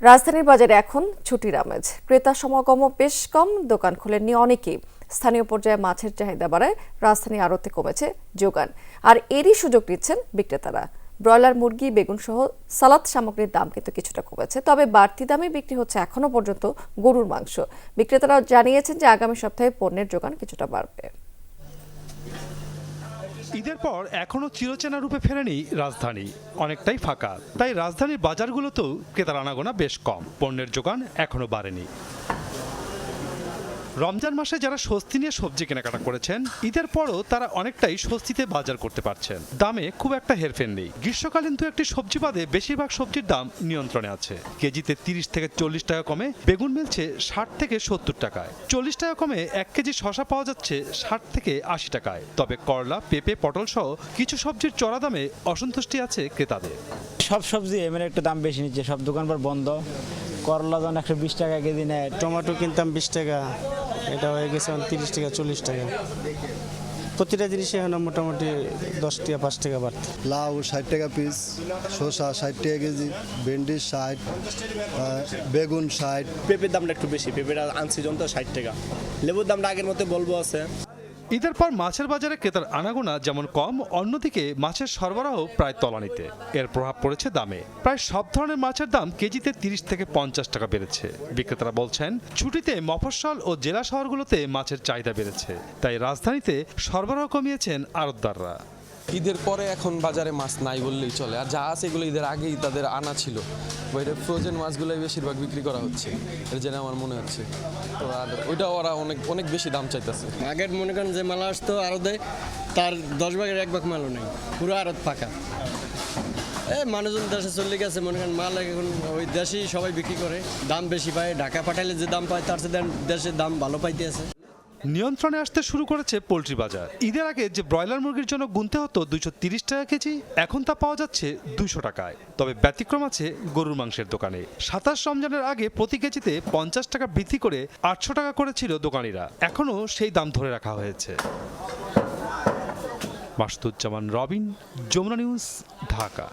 রাজধানীর বাজারে এখন ছুটির আমেজ। ক্রেতা সমাগম বেশ কম, দোকান খোলেননি অনেকেই। স্থানীয় পর্যায়ে মাছের চাহিদা বাড়ায় রাজধানী আড়তে কমেছে যোগান। আর এরই সুযোগ নিচ্ছেন বিক্রেতারা। ব্রয়লার, মুরগি বেগুন সহ সালাদ সামগ্রীর দাম কিন্তু কিছুটা কমেছে, তবে বাড়তি দামে বিক্রি হচ্ছে এখনও পর্যন্ত গরুর মাংস। বিক্রেতারা জানিয়েছেন যে আগামী সপ্তাহে পণ্যের যোগান কিছুটা বাড়বে। ঈদের পর এখনও চিরচেনা রূপে ফেরেনি রাজধানী। অনেকটাই ফাঁকা। তাই রাজধানীর বাজারগুলোতেও ক্রেতার আনাগোনা বেশ কম। পণ্যের যোগান এখনও বাড়েনি। রমজান মাসে যারা স্বস্তি নিয়ে সবজি কেনাকাটা করেছেন, ঈদের পরও তারা অনেকটাই স্বস্তিতে বাজার করতে পারছেন। দামে খুব একটা হেরফের নেই। গ্রীষ্মকালীন দু একটি সবজি বাদে বেশিরভাগ সবজির দাম নিয়ন্ত্রণে আছে। কেজিতে তিরিশ থেকে চল্লিশ টাকা কমে বেগুন মিলছে ষাট থেকে সত্তর টাকায়। চল্লিশ টাকা কমে এক কেজি শশা পাওয়া যাচ্ছে ষাট থেকে আশি টাকায়। তবে করলা, পেঁপে, পটল সহ কিছু সবজির চড়া দামে অসন্তুষ্টি আছে ক্রেতাদের। সব সবজি এমনি একটু দাম বেশি নিচ্ছে, সব দোকানপাট বন্ধ। করলা যখন একশো বিশ টাকা কেজি নেয় টমেটো কিনতাম বিশ টাকা এটা হয়ে গেছে এখন তিরিশ টাকা চল্লিশ টাকা। প্রতিটা জিনিসে এখন মোটামুটি দশ টাকা পাঁচ টাকা বাড়তে। লাউ ষাট টাকা পিস শসা ষাট টাকা কেজি ভেন্ডি ষাট বেগুন ষাট। পেঁপের দামটা একটু বেশি পেঁপের আনসিজন তো ষাট টাকা। লেবুর দামটা আগের মতো বলব আছে। ঈদের পর মাছের বাজারে ক্রেতার আনাগোনা যেমন কম, অন্যদিকে মাছের সরবরাহ প্রায় তলানিতে। এর প্রভাব পড়েছে দামে। প্রায় সব ধরনের মাছের দাম কেজিতে তিরিশ থেকে পঞ্চাশ টাকা বেড়েছে। বিক্রেতারা বলছেন, ছুটিতে মফস্বল ও জেলা শহরগুলোতে মাছের চাহিদা বেড়েছে। তাই রাজধানীতে সরবরাহ কমিয়েছেন আড়তদাররা। ঈদের পরে এখন বাজারে মাছ নাই বললেই চলে। আর যা আছে এগুলো ঈদের আগেই তাদের আনা ছিল। ওইটা ফ্রোজেন মাছগুলোই বেশিরভাগ বিক্রি করা হচ্ছে। এর জন্য আমার মনে হচ্ছে। তো আর ওইটা ওরা অনেক অনেক বেশি দাম চাইতেছে। আগের মনে করেন যে মাল আসতো আরও দেয়, তার দশ ভাগের এক ভাগ মালও নেই। পুরো আরত ফাঁকা এ, মানুষজন দেশে চলে গেছে, মনে করেন মাল এখন ওই দেশেই সবাই বিক্রি করে। দাম বেশি পায়, ঢাকা পাঠাইলে যে দাম পায়, তার সাথে দেশের দাম ভালো পাইতে আছে নিয়ন্ত্রণে আসতে শুরু করেছে পোলট্রি বাজার। ঈদের আগে যে ব্রয়লার মুরগির জন্য গুনতে হতো দুইশো তিরিশ টাকা কেজি, এখন তা পাওয়া যাচ্ছে দুইশো টাকায়। তবে ব্যতিক্রম আছে গরুর মাংসের দোকানে। সাতাশ রমজানের আগে প্রতি কেজিতে পঞ্চাশ টাকা বৃদ্ধি করে আটশো টাকা করেছিল দোকানিরা। এখনও সেই দাম ধরে রাখা হয়েছে। মাসুদুজ্জামান রবিন, যমুনা নিউজ, ঢাকা।